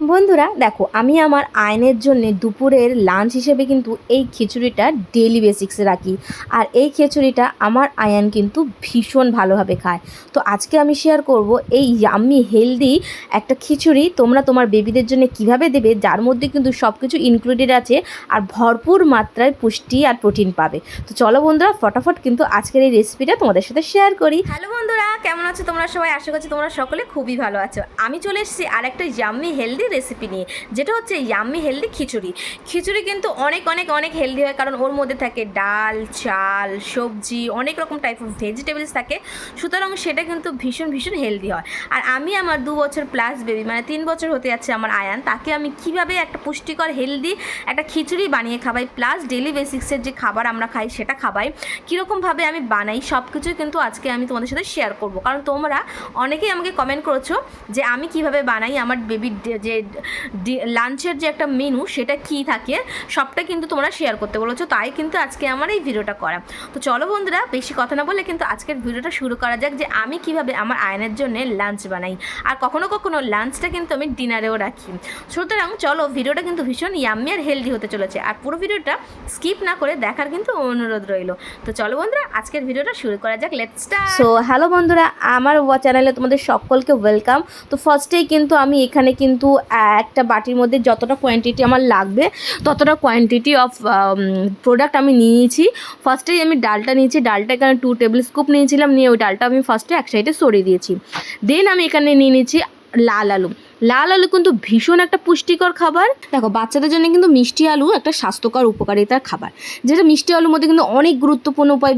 বন্ধুরা, দেখো, আমি আমার আয়নের জন্য দুপুরের লাঞ্চ হিসেবে কিন্তু এই খিচুড়িটা ডেলি বেসিক্সে রাখি। আর এই খিচুড়িটা আমার আয়ান কিন্তু ভীষণ ভালোভাবে খায়। তো আজকে আমি শেয়ার করব এই ইয়াম্মি হেলদি একটা খিচুড়ি। তোমরা তোমার বেবিদের জন্য কীভাবে দেবে, যার মধ্যে কিন্তু সব কিছু ইনক্লুডেড আছে, আর ভরপুর মাত্রায় পুষ্টি আর প্রোটিন পাবে। তো চলো বন্ধুরা, ফটাফট কিন্তু আজকের এই রেসিপিটা তোমাদের সাথে শেয়ার করি। হ্যালো বন্ধুরা, কেমন আছো তোমরা সবাই? আশা করছি তোমরা সকলে খুবই ভালো আছো। আমি চলে এসেছি আর একটা ইয়াম্মি হেলদি রেসিপি নিয়ে, যেটা হচ্ছে ইয়াম্মি হেলদি খিচুড়ি। খিচুড়ি কিন্তু অনেক অনেক অনেক হেলদি হয়, কারণ ওর মধ্যে থাকে ডাল, চাল, সবজি, অনেক রকম টাইপ অফ ভেজিটেবলস থাকে। সুতরাং সেটা কিন্তু ভীষণ ভীষণ হেলদি হয়। আর আমি আমার দু বছর প্লাস বেবি মানে তিন বছর হতে যাচ্ছে আমার আয়ান, তাকে আমি কীভাবে একটা পুষ্টিকর হেলদি একটা খিচুড়ি বানিয়ে খাওয়াই প্লাস ডেলি বেসিক্সের যে খাবার আমরা খাই, সেটা খাওয়াই কীরকমভাবে আমি বানাই সব কিছুই কিন্তু আজকে আমি তোমাদের সাথে শেয়ার করব। কারণ তোমরা অনেকেই আমাকে কমেন্ট করেছ যে আমি কীভাবে বানাই আমার বেবির যে লাঞ্চের যে একটা মেনু সেটা কি থাকে, সবটা কিন্তু তোমরা শেয়ার করতে বলেছ, তাই কিন্তু আজকে আমার এই ভিডিওটা করা। তো চলো বন্ধুরা, বেশি কথা না বলে কিন্তু আজকের ভিডিওটা শুরু করা যাক, যে আমি কীভাবে আমার আয়নের জন্য লাঞ্চ বানাই। আর কখনো কখনো লাঞ্চটা কিন্তু আমি ডিনারেও রাখি। সুতরাং চলো ভিডিওটা কিন্তু ভীষণ ইয়াম্মি আর হেলদি হতে চলেছে। আর পুরো ভিডিওটা স্কিপ না করে দেখার কিন্তু অনুরোধ রইল। তো চলো বন্ধুরা, আজকের ভিডিওটা শুরু করা যাক লেটস সো হ্যালো বন্ধুরা, আমার চ্যানেলে তোমাদের সকলকে ওয়েলকাম তো ফার্স্টেই কিন্তু আমি এখানে কিন্তু একটা বাটির মধ্যে যতটা কোয়ান্টিটি আমার লাগবে, ততটা কোয়ান্টিটি অফ প্রোডাক্ট আমি নিয়েছি। ফার্স্টেই আমি ডালটা নিয়েছি ডালটা এখানে টু টেবিল স্কুপ নিয়েছিলাম, নিয়ে ওই ডালটা আমি ফার্স্টে এক সাইডে সরিয়ে দিয়েছি। দেন আমি এখানে নিয়ে নিয়েছি লাল আলু। লাল আলু কিন্তু ভীষণ একটা পুষ্টিকর খাবার। দেখো, বাচ্চাদের জন্য কিন্তু মিষ্টি আলু একটা স্বাস্থ্যকর উপকারিতার খাবার। যেটা মিষ্টি আলুর মধ্যে কিন্তু অনেক গুরুত্বপূর্ণ উপায়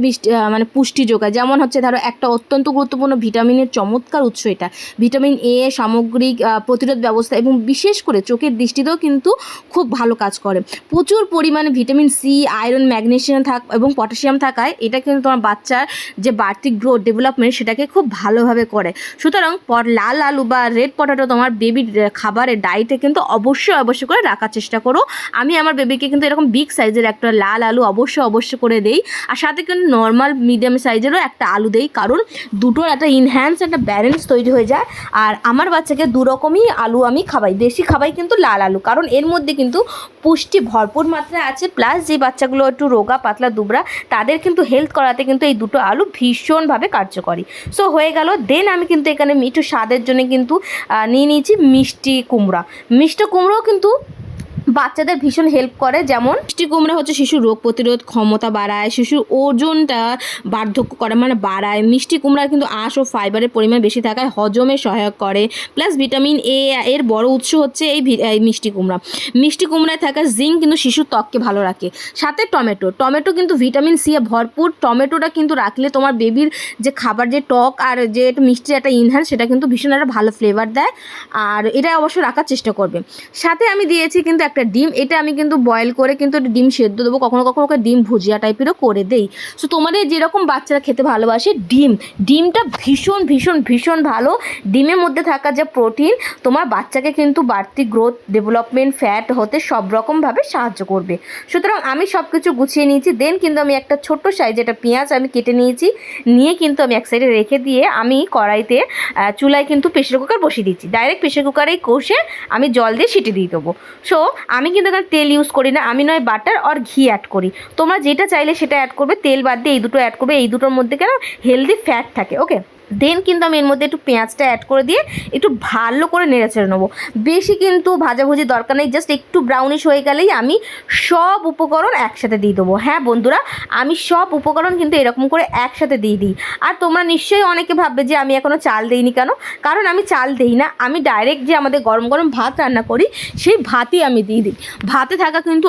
মানে পুষ্টি যোগায়। যেমন হচ্ছে, ধরো, একটা অত্যন্ত গুরুত্বপূর্ণ ভিটামিনের চমৎকার উৎস এটা। ভিটামিন এ, সামগ্রিক প্রতিরোধ ব্যবস্থা এবং বিশেষ করে চোখের দৃষ্টিতেও কিন্তু খুব ভালো কাজ করে। প্রচুর পরিমাণে ভিটামিন সি, আয়রন, ম্যাগনেশিয়াম থাক, এবং পটাশিয়াম থাকায় এটা কিন্তু তোমার বাচ্চার যে বাড়তি গ্রোথ ডেভেলপমেন্ট সেটাকে খুব ভালোভাবে করে। সুতরাং লাল আলু বা রেড পটাটো তোমার বেবির খাবারের ডায়েটে কিন্তু অবশ্যই অবশ্যই করে রাখার চেষ্টা করো। আমি আমার বেবিকে কিন্তু এরকম বিগ সাইজের একটা লাল আলু অবশ্যই অবশ্যই করে দেই। আর সাথে কিন্তু নর্মাল মিডিয়াম সাইজেরও একটা আলু দেই, কারণ দুটোর একটা ইনহ্যান্স একটা ব্যালেন্স তৈরি হয়ে যায়। আর আমার বাচ্চাকে দু রকমই আলু আমি খাওয়াই। বেশি খাবাই কিন্তু লাল আলু, কারণ এর মধ্যে কিন্তু পুষ্টি ভরপুর মাত্রায় আছে। প্লাস যে বাচ্চাগুলো একটু রোগা, পাতলা দুবরা তাদের কিন্তু হেলথ করাতে কিন্তু এই দুটো আলু ভীষণভাবে কার্যকরী। সো হয়ে গেল। দেন আমি কিন্তু এখানে একটু স্বাদের জন্য কিন্তু নিয়ে নিয়েছি মিষ্টি কুমড়া। মিষ্টি কুমড়াও কিন্তু বাচ্চাদের ভীষণ হেল্প করে, যেমন মিষ্টি কুমড়া হচ্ছে শিশুর রোগ প্রতিরোধ ক্ষমতা বাড়ায় শিশুর ওজনটা বার্ধক্য করে মানে বাড়ায়। মিষ্টি কুমড়ার কিন্তু আঁশ ও ফাইবারের পরিমাণ বেশি থাকায় হজমে সহায়ক করে। প্লাস ভিটামিন এ এর বড় উৎস হচ্ছে এই মিষ্টি কুমড়া। মিষ্টি কুমড়ায় থাকা জিঙ্ক কিন্তু শিশুর ত্বককে ভালো রাখে। সাথে টমেটো। টমেটো কিন্তু ভিটামিন সি এ ভরপুর। টমেটোটা কিন্তু রাখলে তোমার বেবির যে খাবার, যে টক আর যে মিষ্টির একটা ইনহ্যান্স সেটা কিন্তু ভীষণ একটা ভালো ফ্লেভার দেয়। আর এটা অবশ্যই রাখার চেষ্টা করবে। সাথে আমি দিয়েছি কিন্তু একটা ডিম, এটা আমি কিন্তু বয়েল করে কিন্তু ডিম সেদ্ধ দেবো। কখনো কখনো ওকে ডিম ভুজিয়া টাইপেরও করে দেই। সো তোমাদের যেরকম বাচ্চারা খেতে ভালোবাসে, ডিম। ডিমটা ভীষণ ভীষণ ভীষণ ভালো। ডিমের মধ্যে থাকা যে প্রোটিন তোমার বাচ্চাকে কিন্তু বাড়তি গ্রোথ ডেভেলপমেন্ট ফ্যাট হতে সব রকমভাবে সাহায্য করবে। সুতরাং আমি সব কিছু গুছিয়ে নিয়েছি। দেন কিন্তু আমি একটা ছোট্ট সাইজ একটা পেঁয়াজ আমি কেটে নিয়েছি। নিয়ে কিন্তু আমি এক সাইডে রেখে দিয়ে আমি কড়াইতে চুলায় কিন্তু প্রেশার কুকার বসিয়ে দিচ্ছি। ডাইরেক্ট প্রেশার কুকারেই কষে আমি জল দিয়ে সিটি দিয়ে দেবো। সো আমি কিন্তু এখানে তেল ইউজ করি না, আমি নয় বাটার আর ঘি অ্যাড করি। তোমরা যেটা চাইলে সেটা অ্যাড করবে, তেল বাদ দিয়ে এই দুটো অ্যাড করবে, এই দুটোর মধ্যে কেন হেলদি ফ্যাট থাকে ওকে দেন কিন্তু আমি এর মধ্যে একটু পেঁয়াজটা অ্যাড করে দিয়ে একটু ভালো করে নেড়ে ছেড়ে নেব। বেশি কিন্তু ভাজাভুজি দরকার নেই জাস্ট একটু ব্রাউনিশ হয়ে গেলেই আমি সব উপকরণ একসাথে দিয়ে দেবো। হ্যাঁ বন্ধুরা, আমি সব উপকরণ কিন্তু এরকম করে একসাথে দিয়ে দিই। আর তোমরা নিশ্চয়ই অনেকে ভাববে যে আমি এখনও চাল দিইনি কেন? কারণ আমি চাল দিই না। আমি ডাইরেক্ট যে আমাদের গরম গরম ভাত রান্না করি, সেই ভাতই আমি দিয়ে দিই। ভাতে থাকা কিন্তু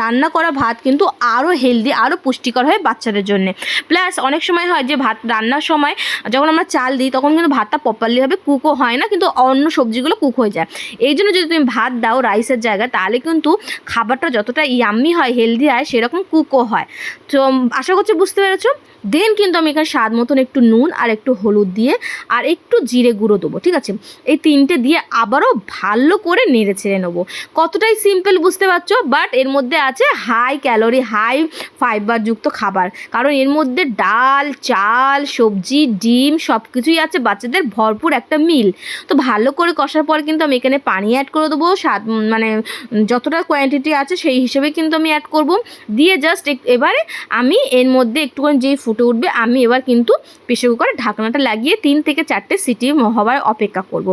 রান্না করা ভাত কিন্তু আরও হেলদি আরও পুষ্টিকর হয় বাচ্চাদের জন্য। প্লাস অনেক সময় হয় যে ভাত রান্নার সময় যখন আমরা চাল দিই, তখন কিন্তু ভাতটা প্রপারলিভাবে কুকও হয় না, কিন্তু অন্য সবজিগুলো কুক হয়ে যায়। এই জন্য যদি তুমি ভাত দাও রাইসের জায়গায়, তাহলে কিন্তু খাবারটা যতটা ইয়াম্মি হয় হেলদি হয়, সেরকম কুকও হয়। তো আশা করছি বুঝতে পেরেছ? দেন কিন্তু আমি এখানে স্বাদ মতন একটু নুন আর একটু হলুদ দিয়ে আর একটু জিরে গুঁড়ো দেবো, ঠিক আছে? এই তিনটে দিয়ে আবারও ভালো করে নেড়ে ছেড়ে নেব। কতটাই সিম্পল বুঝতে পারছ? বাট এর মধ্যে আছে হাই ক্যালোরি হাই ফাইবারযুক্ত খাবার। কারণ এর মধ্যে ডাল, চাল, সবজি, ডিম সব কিছুই আছে, বাচ্চাদের ভরপুর একটা মিল তো ভালো করে কষার পর কিন্তু আমি এখানে পানি অ্যাড করে দেবো, স্বাদ মানে যতটা কোয়ান্টিটি আছে সেই হিসেবে কিন্তু আমি অ্যাড করব। দিয়ে জাস্ট এবারে আমি এর মধ্যে একটুখানি যেই ফুটে উঠবে, আমি এবার কিন্তু প্রেশার কুকারে ঢাকনাটা লাগিয়ে তিন থেকে চারটে সিটি হওয়ার অপেক্ষা করব।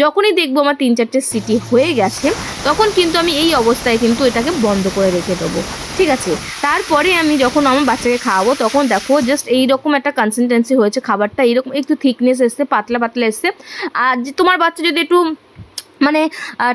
যখনই দেখব আমার তিন চারটে সিটি হয়ে গেছে, তখন কিন্তু আমি এই অবস্থায় কিন্তু এটাকে বন্ধ করে রেখে দেবো। ঠিক আছে? তারপরে আমি যখন আমার বাচ্চাকে খাওয়াবো, তখন দেখো জাস্ট এইরকম একটা কনসিস্টেন্সি হয়েছে, খাবারটা এইরকম একটু থিকনেস এসছে, পাতলা পাতলা এসছে। আর তোমার বাচ্চা যদি একটু মানে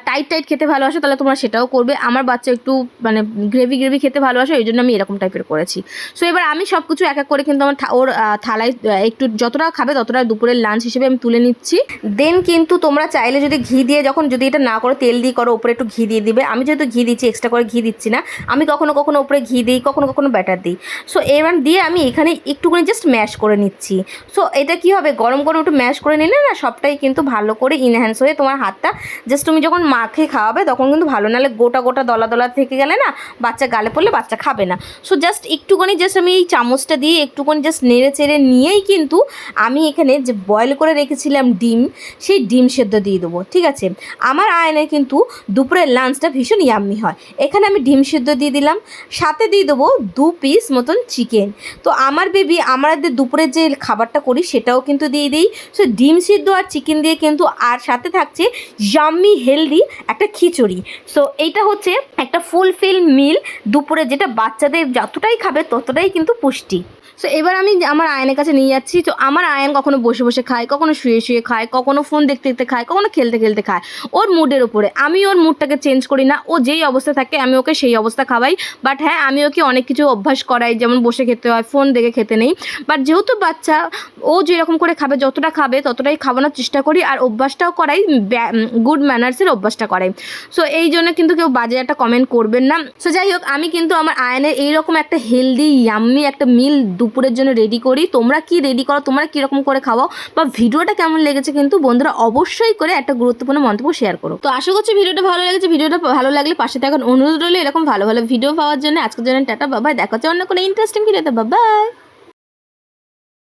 টাইট টাইট খেতে ভালোবাসে, তাহলে তোমরা সেটাও করবে। আমার বাচ্চা একটু মানে গ্রেভি গ্রেভি খেতে ভালোবাসে, ওই জন্য আমি এরকম টাইপের করেছি। সো এবার আমি সব কিছু এক এক করে কিন্তু আমার ওর থালায় একটু যতটা খাবে ততটা দুপুরের লাঞ্চ হিসেবে আমি তুলে নিচ্ছি। দেন কিন্তু তোমরা চাইলে যদি ঘি দিয়ে, যখন যদি এটা না করো, তেল দিয়ে করো, ওপরে একটু ঘি দিয়ে দিবে। আমি যেহেতু ঘি দিচ্ছি এক্সট্রা করে ঘি দিচ্ছি না, আমি কখনো কখনো ওপরে ঘি দিই, কখনো কখনো ব্যাটার দিই। সো এবার দিয়ে আমি এখানে একটুখানি জাস্ট ম্যাশ করে নিচ্ছি। সো এটা কি হবে? গরম গরম একটু ম্যাশ করে নিলে না, সবটাই কিন্তু ভালো করে ইনহ্যান্স হয়ে তোমার হাতটা জাস্ট তুমি যখন মাখে খাওয়াবে, তখন কিন্তু ভালো। নাহলে গোটা গোটা দলা দলা থেকে গেলে না, বাচ্চা গালে পড়লে বাচ্চা খাবে না। সো জাস্ট একটুখানি জাস্ট আমি এই চামচটা দিয়ে একটুখানি জাস্ট নেড়ে চেড়ে নিয়েই কিন্তু আমি এখানে যে বয়েল করে রেখেছিলাম ডিম, সেই ডিম সেদ্ধ দিয়ে দেবো, ঠিক আছে? আমার আয়নে কিন্তু দুপুরের লাঞ্চটা ভীষণ ইয়াম্মি হয়। এখানে আমি ডিম সেদ্ধ দিয়ে দিলাম, সাথে দিয়ে দেবো দু পিস মতন চিকেন তো আমার বেবি আমাদের দুপুরের যে খাবারটা করি, সেটাও কিন্তু দিয়ে দিই। সো ডিম সিদ্ধ আর চিকেন দিয়ে কিন্তু আর সাথে থাকছে ইয়াম্মি হেলদি একটা খিচুড়ি। সো এইটা হচ্ছে একটা ফুলফিল মিল দুপুরে যেটা বাচ্চাদের যতটাই খাবে, ততটাই কিন্তু পুষ্টি। সো এবার আমি আমার আয়নের কাছে নিয়ে যাচ্ছি। তো আমার আয়ন কখনো বসে বসে খায়, কখনো শুয়ে শুয়ে খায়, কখনো ফোন দেখতে দেখতে খায়, কখনো খেলতে খেলতে খায়। ওর মুডের উপরে। আমি ওর মুডটাকে চেঞ্জ করি না। ও যেই অবস্থা থাকে, আমি ওকে সেই অবস্থা খাওয়াই। বাট হ্যাঁ আমি ওকে অনেক কিছু অভ্যাস করাই। যেমন বসে খেতে হয় ফোন দেখে খেতে নেই। বাট যেহেতু বাচ্চা, ও যেরকম করে খাবে, যতটা খাবে, ততটাই খাওয়ানোর চেষ্টা করি। আর অভ্যাসটাও করাই গুড ম্যানার্সের অভ্যাসটা করাই। সো এই জন্য কিন্তু কেউ বাজে একটা কমেন্ট করবেন না। সো যাই হোক, আমি কিন্তু আমার আয়নের এইরকম একটা হেলদি ইয়াম্মি একটা মিল দুপুরের জন্য রেডি করি। তোমরা কি রেডি করো? তোমরা কীরকম করে খাওয়াও? বা ভিডিওটা কেমন লেগেছে কিন্তু বন্ধুরা অবশ্যই করে একটা গুরুত্বপূর্ণ মন্তব্য শেয়ার করো। তো আশা করছি ভিডিওটা ভালো লেগেছে। ভিডিওটা ভালো লাগলে পাশে থাকার অনুরোধ রইলে এরকম ভালো ভালো ভিডিও পাওয়ার জন্য। আজকের জন্য টাটা বাবাই দেখা হচ্ছে অন্য কোনো ইন্টারেস্টিং ভিডিওতে বাবাই